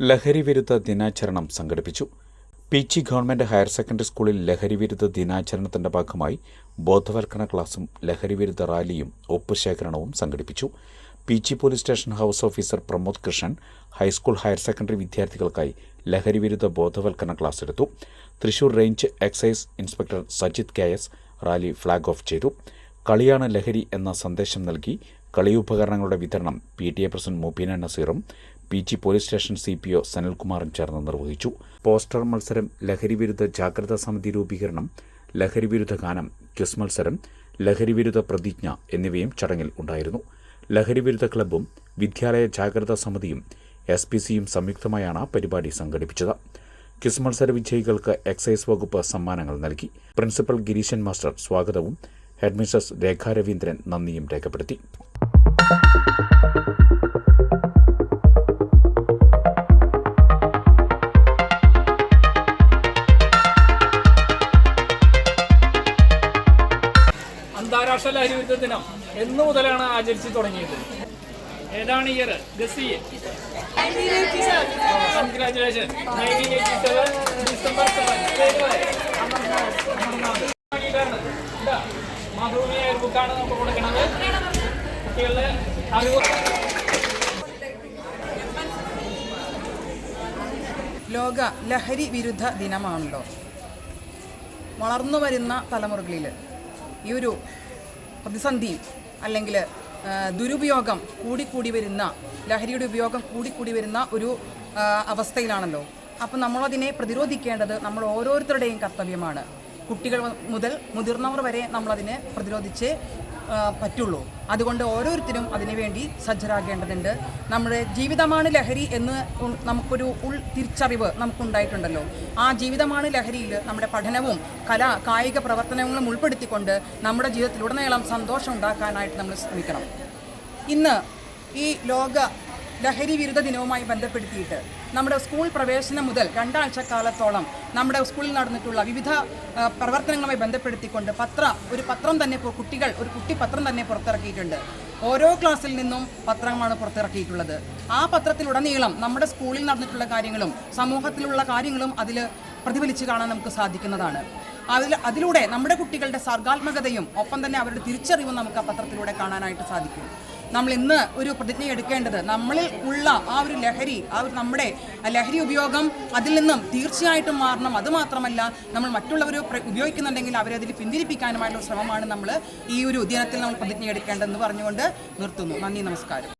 ലഹരി വിരുദ്ധ ദിനാചരണം സംഘടിപ്പിച്ചു. പീച്ചി ഗവൺമെന്റ് ഹയർ സെക്കൻഡറി സ്കൂളിൽ ലഹരി വിരുദ്ധ ദിനാചരണത്തിന്റെ ഭാഗമായി ബോധവൽക്കരണ ക്ലാസും ലഹരി വിരുദ്ധ റാലിയും ഒപ്പുശേഖരണവും സംഘടിപ്പിച്ചു. Peechi police station house officer Pramod Krishnan high school higher secondary വിദ്യാർത്ഥികൾക്കായി ലഹരി വിരുദ്ധ ബോധവൽക്കരണ ക്ലാസ് എടുത്തു. Thrissur range excise inspector Sajith K S rally flag off ചെയ്തു. കളിയാണ് ലഹരി എന്ന സന്ദേശം നൽകി കളിയുപകരണങ്ങളുടെ വിതരണം P T A president Mubeena നസീറും P G police station C P O സനൽകുമാറും ചേർന്ന് നിർവഹിച്ചു. പോസ്റ്റർ മത്സരം ലഹരിവിരുദ്ധ ജാഗ്രതാ സമിതി രൂപീകരണം ലഹരിവിരുദ്ധ ഗാനം ക്വിസ് മത്സരം ലഹരിവിരുദ്ധ പ്രതിജ്ഞ എന്നിവയും ചടങ്ങിൽ ഉണ്ടായിരുന്നു. ലഹരിവിരുദ്ധ ക്ലബ്ബും വിദ്യാലയ ജാഗ്രതാ സമിതിയും എസ് പി സിയും സംയുക്തമായാണ് പരിപാടി സംഘടിപ്പിച്ചത്. ക്വിസ് മത്സര വിജയികൾക്ക് എക്സൈസ് വകുപ്പ് സമ്മാനങ്ങൾ നൽകി. പ്രിൻസിപ്പൽ ഗിരീശൻ മാസ്റ്റർ സ്വാഗതവും ഹെഡ്മിസ്ട്രസ് രേഖാ രവീന്ദ്രൻ നന്ദിയും രേഖപ്പെടുത്തി. അന്താരാഷ്ട്ര ലഹരി വിരുദ്ധ ദിനം എന്ന് മുതലാണ് ആചരിച്ചു തുടങ്ങിയത്. ഏതാണ് ഇയർ ഗസി. ഡിസംബർ ഒരു ലോക ലഹരി വിരുദ്ധ ദിനമാണല്ലോ. വളർന്നു വരുന്ന തലമുറകളിൽ ഈ ഒരു പ്രതിസന്ധി അല്ലെങ്കിൽ ദുരുപയോഗം കൂടിക്കൂടി വരുന്ന ലഹരിയുടെ ഉപയോഗം കൂടിക്കൂടി വരുന്ന ഒരു അവസ്ഥയിലാണല്ലോ. അപ്പം നമ്മളതിനെ പ്രതിരോധിക്കേണ്ടത് നമ്മൾ ഓരോരുത്തരുടെയും കർത്തവ്യമാണ്. കുട്ടികൾ മുതൽ മുതിർന്നവർ വരെ നമ്മളതിനെ പ്രതിരോധിച്ച് പറ്റുള്ളൂ. അതുകൊണ്ട് ഓരോരുത്തരും അതിനുവേണ്ടി സജ്ജരാകേണ്ടതുണ്ട്. നമ്മുടെ ജീവിതമാണ് ലഹരി എന്ന് നമുക്കൊരു ഉൾ തിരിച്ചറിവ് നമുക്കുണ്ടായിട്ടുണ്ടല്ലോ. ആ ജീവിതമാണ് ലഹരിയിൽ നമ്മുടെ പഠനവും കല കായിക പ്രവർത്തനങ്ങളും ഉൾപ്പെടുത്തിക്കൊണ്ട് നമ്മുടെ ജീവിതത്തിലുടനീളം സന്തോഷം ഉണ്ടാക്കാനായിട്ട് നമ്മൾ ശ്രമിക്കണം. ഇന്ന് ഈ ലോക ലഹരി വിരുദ്ധ ദിനവുമായി ബന്ധപ്പെടുത്തിയിട്ട് നമ്മുടെ സ്കൂൾ പ്രവേശനം മുതൽ രണ്ടാഴ്ച കാലത്തോളം നമ്മുടെ സ്കൂളിൽ നടന്നിട്ടുള്ള വിവിധ പ്രവർത്തനങ്ങളുമായി ബന്ധപ്പെടുത്തിക്കൊണ്ട് പത്ര ഒരു പത്രം തന്നെ കുട്ടികൾ ഒരു കുട്ടി പത്രം തന്നെ പുറത്തിറക്കിയിട്ടുണ്ട്. ഓരോ ക്ലാസ്സിൽ നിന്നും പത്രമാണ് പുറത്തിറക്കിയിട്ടുള്ളത്. ആ പത്രത്തിലുടനീളം നമ്മുടെ സ്കൂളിൽ നടന്നിട്ടുള്ള കാര്യങ്ങളും സമൂഹത്തിലുള്ള കാര്യങ്ങളും അതിൽ പ്രതിഫലിച്ച് കാണാൻ നമുക്ക് സാധിക്കുന്നതാണ്. അതിൽ അതിലൂടെ നമ്മുടെ കുട്ടികളുടെ സർഗാത്മകതയും ഒപ്പം തന്നെ അവരുടെ തിരിച്ചറിവും നമുക്ക് ആ പത്രത്തിലൂടെ കാണാനായിട്ട് സാധിക്കും. നമ്മൾ ഇന്ന് ഒരു പ്രതിജ്ഞ എടുക്കേണ്ടത് നമ്മളിൽ ഉള്ള ആ ഒരു ലഹരി ആ ഒരു നമ്മുടെ ലഹരി ഉപയോഗം അതിൽ നിന്നും തീർച്ചയായിട്ടും മാറണം. അതുമാത്രമല്ല നമ്മൾ മറ്റുള്ളവർ ഉപയോഗിക്കുന്നുണ്ടെങ്കിൽ അവരെ അതിൽ പിന്തിരിപ്പിക്കാനുമായിട്ടുള്ള ശ്രമമാണ് നമ്മൾ ഈ ഒരു ഉദ്യാനത്തിൽ നമ്മൾ പ്രതിജ്ഞ എടുക്കേണ്ടതെന്ന് പറഞ്ഞുകൊണ്ട് നിർത്തുന്നു. നന്ദി നമസ്കാരം.